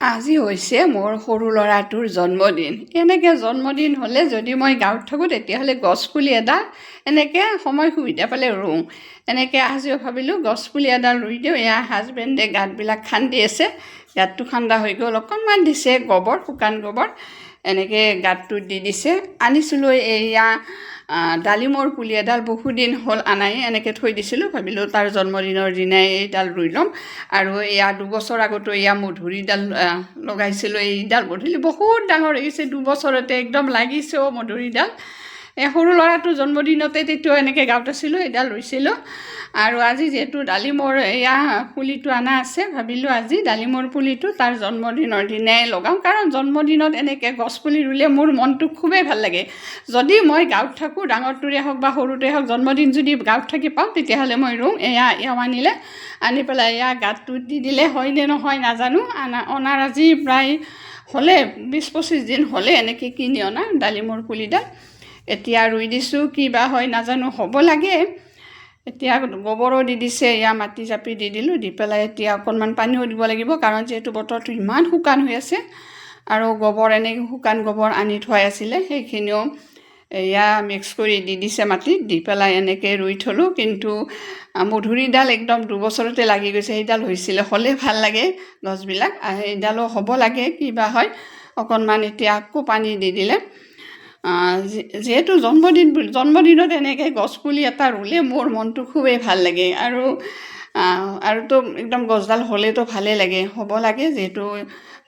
আজি হৈছে মোৰ সৰু ল'ৰাটোৰ জন্মদিন। এনেকৈ জন্মদিন হ'লে যদি মই গাঁৱত থাকোঁ তেতিয়াহ'লে গছপুলি এডাল এনেকৈ সময় সুবিধা পালে ৰুওঁ। এনেকৈ আজিও ভাবিলোঁ গছপুলি এডাল ৰুই দিওঁ এয়া হাজবেণ্ডে গাঁতবিলাক খান্দি আছে গাঁতটো খান্দা হৈ গ'ল অকণমান দিছে গোবৰ শুকান গোবৰ এনেকৈ গাঁতটোত দি দিছে। আনিছিলোঁ এয়া ডালিমৰ পুলি এডাল বহুদিন হ'ল আনাই, এনেকৈ থৈ দিছিলোঁ, ভাবিলোঁ তাৰ জন্মদিনৰ দিনাই এইডাল ৰুই ল'ম। আৰু এয়া দুবছৰ আগতো এয়া মধুৰিডাল লগাইছিলোঁ, এইডাল মধুৰি বহুত ডাঙৰ হৈছে দুবছৰতে একদম লাগিছেও মধুৰিডাল। এই সৰু ল'ৰাটোৰ জন্মদিনতে তেতিয়া এনেকৈ গাঁৱত আছিলোঁ এইডাল ৰুইছিলোঁ। আৰু আজি যিহেতু ডালিমৰ এয়া পুলিটো অনা আছে ভাবিলোঁ আজি ডালিমৰ পুলিটো তাৰ জন্মদিনৰ দিনাই লগাওঁ। কাৰণ জন্মদিনত এনেকৈ গছপুলি ৰুলে মোৰ মনটো খুবেই ভাল লাগে। যদি মই গাঁৱত থাকোঁ ডাঙৰটোৰে হওক বা সৰুটোৱে হওক জন্মদিন যদি গাঁৱত থাকি পাওঁ তেতিয়াহ'লে মই ৰুওঁ এয়া এওঁ আনিলে। আনি পেলাই এয়া গাঁতটোত দি দিলে হয় নে নহয় নাজানো। আনা অনাৰ আজি প্ৰায় হ'লে বিছ পঁচিছ দিন হ'লে এনেকৈ কিনি অনা ডালিমৰ পুলিডাল। এতিয়া ৰুই দিছোঁ কি বা হয় নাজানো হ'ব লাগে। এতিয়া গোবৰো দি দিছে এয়া মাটি জাপি দি দিলোঁ দি পেলাই এতিয়া অকণমান পানীও দিব লাগিব কাৰণ যিহেতু বতৰটো ইমান শুকান হৈ আছে। আৰু গোবৰ এনেকৈ শুকান গোবৰ আনি থোৱাই আছিলে সেইখিনিও এয়া মিক্স কৰি দি দিছে মাটিত দি পেলাই এনেকৈ ৰুই থলোঁ। কিন্তু মধুৰিডাল একদম দুবছৰতে লাগি গৈছে সেইডাল হৈছিলে হ'লে ভাল লাগে গছবিলাক। সেইডালো হ'ব লাগে কিবা হয়। অকণমান এতিয়া আকৌ পানী দি দিলে। যিহেতু জন্মদিন জন্মদিনত এনেকৈ গছপুলি এটা ৰুলে মোৰ মনটো খুবেই ভাল লাগে। আৰু আৰুতো একদম গছডাল হ'লেতো ভালেই লাগে হ'ব লাগে যিহেতু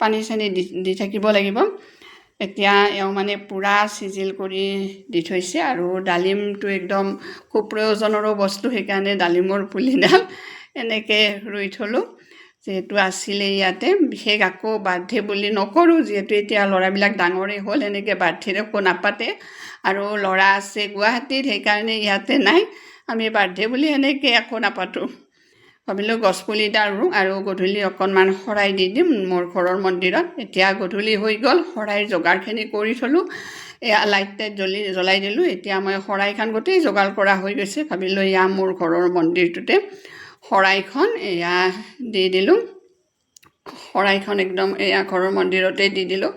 পানী চানী দি দি থাকিব লাগিব। এতিয়া এওঁ মানে পূৰা চিজিল কৰি দি থৈছে আৰু ডালিমটো একদম খুব প্ৰয়োজনৰো বস্তু সেইকাৰণে ডালিমৰ পুলিডাল এনেকৈ ৰুই থলোঁ। যিহেতু আছিলে ইয়াতে, বিশেষ আকৌ বাৰ্থডে বুলি নকৰোঁ, যিহেতু এতিয়া ল'ৰাবিলাক ডাঙৰেই হ'ল, এনেকৈ বাৰ্থডে একো নাপাতে। আৰু ল'ৰা আছে গুৱাহাটীত, সেইকাৰণে ইয়াতে নাই। আমি বাৰ্থডে বুলি এনেকৈ একো নাপাতোঁ। ভাবিলোঁ গছপুলিটা ৰুওঁ আৰু গধূলি অকণমান শৰাই দি দিম মোৰ ঘৰৰ মন্দিৰত। এতিয়া গধূলি হৈ গ'ল শৰাইৰ যোগাৰখিনি কৰি থলোঁ। এয়া লাইট টাইট জ্বলি, জ্বলাই দিলোঁ। এতিয়া মই শৰাইখন গোটেই যোগাৰ কৰা হৈ গৈছে। ভাবিলোঁ এয়া মোৰ ঘৰৰ মন্দিৰটোতে। শৰাইখন এয়া দি দিলোঁ। শৰাইখন একদম এয়া ঘৰৰ মন্দিৰতে দি দিলোঁ।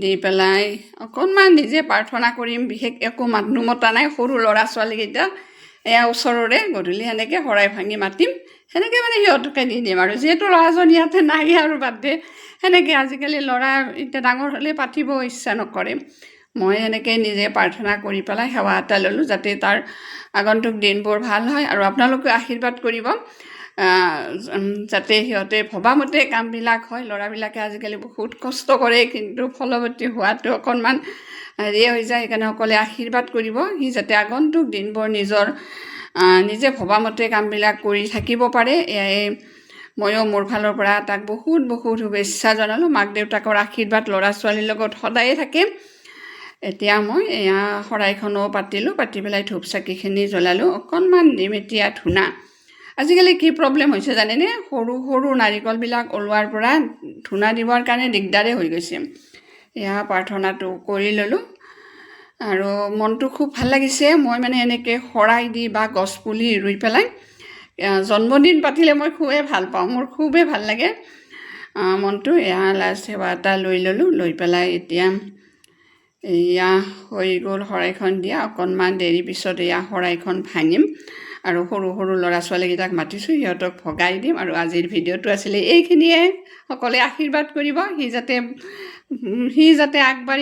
দি পেলাই অকণমান নিজে প্ৰাৰ্থনা কৰিম বিশেষ একো মানুহ মতা নাই সৰু ল'ৰা ছোৱালীকেইটা এয়া ওচৰৰে গধূলি সেনেকৈ শৰাই ভাঙি মাতিম। সেনেকৈ মানে সিহঁতকে দি দিম আৰু। যিহেতু ল'ৰাজন ইয়াতে নাই আৰু বাদ দে সেনেকৈ আজিকালি ল'ৰা এতিয়া ডাঙৰ হ'লে পাতিব ইচ্ছা নকৰে। মই এনেকৈ নিজে প্ৰাৰ্থনা কৰি পেলাই সেৱা এটা ল'লোঁ যাতে তাৰ আগন্তুক দিনবোৰ ভাল হয় আৰু আপোনালোকে আশীৰ্বাদ কৰিব যাতে সিহঁতে ভবামতে কামবিলাক হয়। ল'ৰাবিলাকে আজিকালি বহুত কষ্ট কৰে কিন্তু ফলৱতী হোৱাটো অকণমান হেৰিয়ে হৈ যায় সেইকাৰণে সকলোৱে আশীৰ্বাদ কৰিব। সি যাতে আগন্তুক দিনবোৰ নিজৰ নিজে ভবামতে কামবিলাক কৰি থাকিব পাৰে এয়াই ময়ো মোৰ ফালৰ পৰা তাক বহুত বহুত শুভেচ্ছা জনালোঁ। মাক দেউতাকৰ আশীৰ্বাদ ল'ৰা ছোৱালীৰ লগত সদায়ে থাকে। এতিয়া মই এয়া শৰাইখনো পাতিলোঁ, পাতি পেলাই ধূপ চাকিখিনি জ্বলালোঁ। অকণমান দিম এতিয়া ধূনা। আজিকালি কি প্ৰব্লেম হৈছে জানেনে? সৰু সৰু নাৰিকলবিলাক ওলোৱাৰ পৰা ধূনা দিবৰ কাৰণে দিগদাৰে হৈ গৈছে। এয়া প্ৰাৰ্থনাটো কৰি ল'লোঁ। আৰু মনটো খুব ভালো লাগিছে। মই মানে এনেকৈ শৰাই দি বা গছপুলি ৰুই পেলাই জন্মদিন পাতিলে মই খুবেই ভালো পাওঁ। মোৰ খুবেই ভালো লাগে। মনটো এয়া লাষ্ট সেৱা এটা লৈ ল'লোঁ। লৈ পেলাই এতিয়া এয়া হৈ গ'ল শৰাইখন দিয়া। অকণমান দেৰি পিছত এয়া শৰাইখন ভাঙিম আৰু সৰু সৰু ল'ৰা ছোৱালীকেইটাক মাতিছোঁ সিহঁতক ভগাই দিম আৰু আজিৰ ভিডিঅ'টো আছিলে এইখিনিয়ে। সকলোৱে আশীৰ্বাদ কৰিব। সি যাতে সি যাতে আগবাঢ়ি